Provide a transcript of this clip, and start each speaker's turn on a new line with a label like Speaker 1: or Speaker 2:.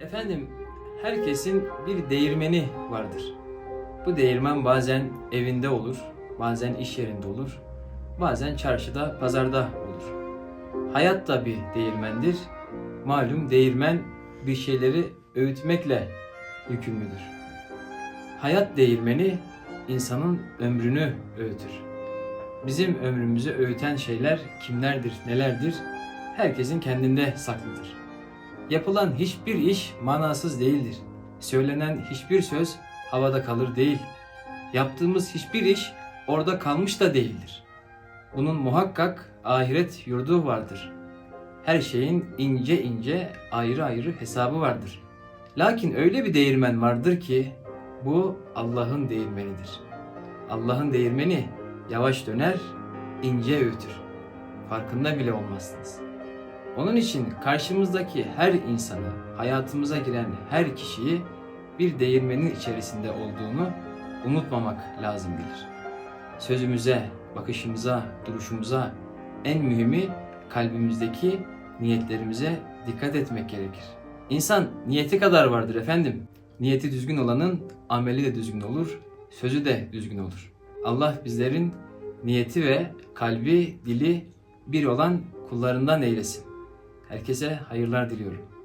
Speaker 1: Efendim, herkesin bir değirmeni vardır. Bu değirmen bazen evinde olur, bazen iş yerinde olur, bazen çarşıda, pazarda olur. Hayat da bir değirmendir. Malum değirmen bir şeyleri öğütmekle yükümlüdür. Hayat değirmeni insanın ömrünü öğütür. Bizim ömrümüzü öğüten şeyler kimlerdir, nelerdir? Herkesin kendinde saklıdır. Yapılan hiçbir iş manasız değildir. Söylenen hiçbir söz havada kalır değil. Yaptığımız hiçbir iş orada kalmış da değildir. Bunun muhakkak ahiret yurdu vardır. Her şeyin ince ince ayrı ayrı hesabı vardır. Lakin öyle bir değirmen vardır ki bu Allah'ın değirmenidir. Allah'ın değirmeni yavaş döner, ince öğütür. Farkında bile olmazsınız. Onun için karşımızdaki her insanı, hayatımıza giren her kişiyi bir değirmenin içerisinde olduğunu unutmamak lazım gelir. Sözümüze, bakışımıza, duruşumuza, en mühimi kalbimizdeki niyetlerimize dikkat etmek gerekir. İnsan niyeti kadar vardır efendim. Niyeti düzgün olanın ameli de düzgün olur, sözü de düzgün olur. Allah bizlerin niyeti ve kalbi, dili bir olan kullarından eylesin. Herkese hayırlar diliyorum.